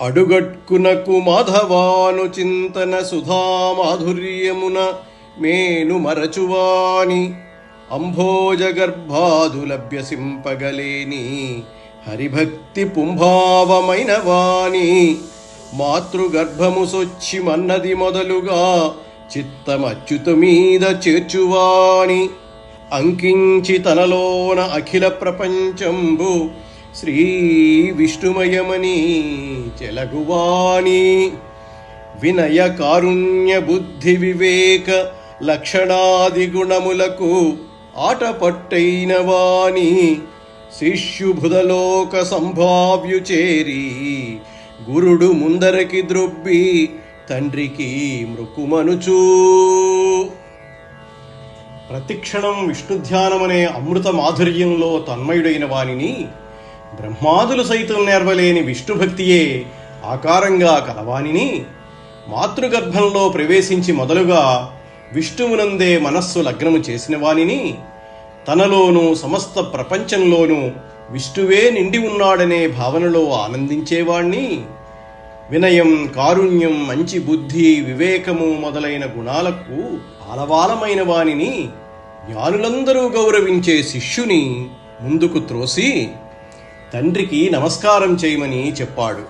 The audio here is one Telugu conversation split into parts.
అడుగట్కునకు మాధవాను చింతన సుధామాధుర్యమున మేను మరచువాని. అంభోజగర్భాదు లభ్యసింపగలేని హరిభక్తి పుంభావమైన వాణి మాతృగర్భము సొచ్చి మన్నది మొదలుగా చిత్తమచ్యుత మీద చేర్చువాణి అంకించి తనలోన అఖిల ప్రపంచంబు శ్రీ విష్ణుమయమని చెలగువాణి. వినయ కారుణ్య బుద్ధి వివేక లక్షణాది గుణములకు ఆటపట్టైన వాణి. శిష్యుభుదలోక సంభావ్యు చేరి గురుడు ముందరకి ద్రొబ్బి తండ్రికి మృకుమనుచూ. ప్రతిక్షణం విష్ణుధ్యానమనే అమృత మాధుర్యంలో తన్మయుడైన వానిని బ్రహ్మాదులు సైతం నేర్వలేని విష్ణుభక్తియే ఆకారంగా కలవానిని మాతృగర్భంలో ప్రవేశించి మొదలుగా విష్ణువునందే మనస్సు లగ్నము చేసిన వానిని తనలోనూ సమస్త ప్రపంచంలోనూ విష్ణువే నిండి ఉన్నాడనే భావనలో ఆనందించేవాణ్ణి వినయం కారుణ్యం మంచి బుద్ధి వివేకము మొదలైన గుణాలకు ఆలవాలమైన వానిని జ్ఞానులందరూ గౌరవించే శిష్యుని ముందుకు త్రోసి తండ్రికి నమస్కారం చేయమని చెప్పాడు.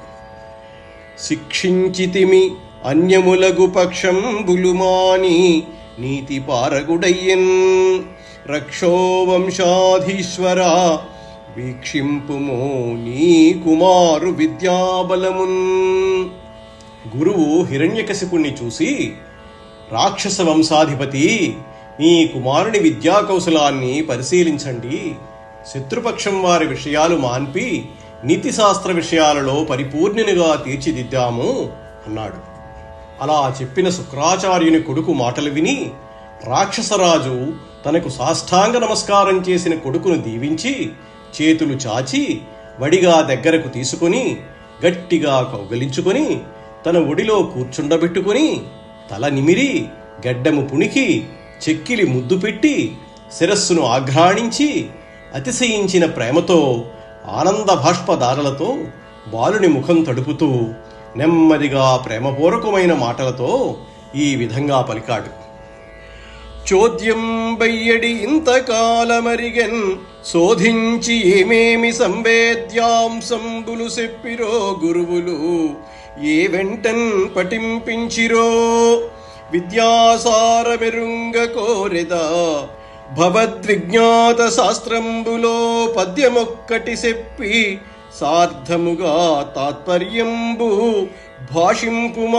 శిక్షించితిమి అన్యములగు పక్షం బులుమాని నీతి పారగుడయ్యన్. రక్షో వంశాధీశ్వర వీక్షింపుమో నీ కుమారు విద్యాబలమున్. గురువు హిరణ్యకశిపుణ్ణి చూసి రాక్షస వంశాధిపతి మీ కుమారుని విద్యా కౌశలాన్ని పరిశీలించండి. శత్రుపక్షం వారి విషయాలు మాన్పి నీతిశాస్త్ర విషయాలలో పరిపూర్ణునిగా తీర్చిదిద్దాము అన్నాడు. అలా చెప్పిన శుక్రాచార్యుని కొడుకు మాటలు విని రాక్షసరాజు తనకు సాష్టాంగ నమస్కారం చేసిన కొడుకును దీవించి చేతులు చాచి వడిగా దగ్గరకు తీసుకుని గట్టిగా కౌగలించుకొని తన ఒడిలో కూర్చుండబెట్టుకుని తల నిమిరి గడ్డము పుణికి చెక్కిలి ముద్దు పెట్టి శిరస్సును ఆఘ్రాణించి అతిశయించిన ప్రేమతో ఆనంద భాష్పదారలతో బాలుని ముఖం తడుపుతూ నెమ్మదిగా ప్రేమపూర్వకమైన మాటలతో ఈ విధంగా పలికాడు. చోద్యం బయ్యడి ఇంతకాలమరిగన్ శోధించి ఏమేమి సంవేద్యాంశంబులు చెప్పిరో గురువులు ఏ వెంటన్ పఠింపించిరో విద్యాసారమెరుంగ కోరెదా భవద్విజ్ఞాత శాస్త్రంబులో పద్యమొక్కటి చెప్పి సార్థముగా తాత్పర్యంబు భాషింపుమా.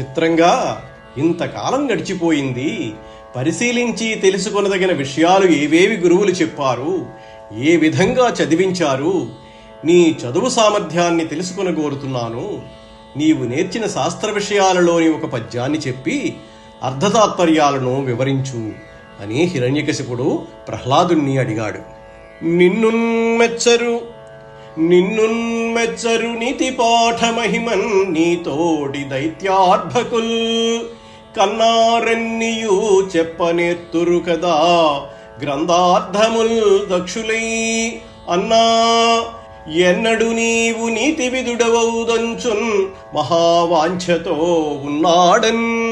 చిత్రంగా ఇంతకాలం గడిచిపోయింది పరిశీలించి తెలుసుకొనదగిన విషయాలు ఏవేవి గురువులు చెప్పారు? ఏ విధంగా చదివించారు? నీ చదువు సామర్థ్యాన్ని తెలుసుకొనగోరుతున్నాను నీవు నేర్చిన శాస్త్ర విషయాలలోని ఒక పద్యాన్ని చెప్పి అర్ధతాత్పర్యాలను వివరించు. అని హిరణ్యకశిపుడు ప్రహ్లాదుణ్ణి అడిగాడు. నిన్నున్మెచ్చరు నిన్నున్మెచ్చరు నీతి పాఠమహిమన్ నీతోడి దైత్యార్భకుల్. కన్నారెన్నియు చెప్పనేత్తురు కదా గ్రంథార్థముల్ దక్షులై. అన్నా ఎన్నడు నీవు నీతి విదుడవౌదంచున్ మహావాంఛతో ఉన్నాడన్.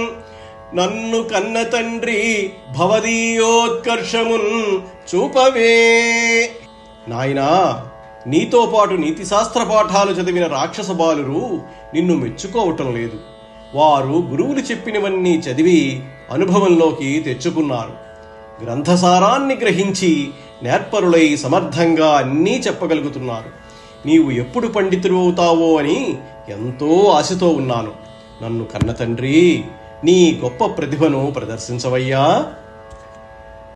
నన్ను కన్న తండ్రి భవదీయోత్కర్షమున్ చూపవే. నాయనా నీతో పాటు నీతిశాస్త్ర పాఠాలు చదివిన రాక్షస బాలురు నిన్ను మెచ్చుకోవటం లేదు. వారు గురువులు చెప్పినవన్నీ చదివి అనుభవంలోకి తెచ్చుకున్నారు. గ్రంథసారాన్ని గ్రహించి నేర్పరులై సమర్థంగా అన్నీ చెప్పగలుగుతున్నారు. నీవు ఎప్పుడు పండితుడు అవుతావో అని ఎంతో ఆశతో ఉన్నాను. నన్ను కన్న తండ్రి నీ గొప్ప ప్రతిభను ప్రదర్శించవయ్యా.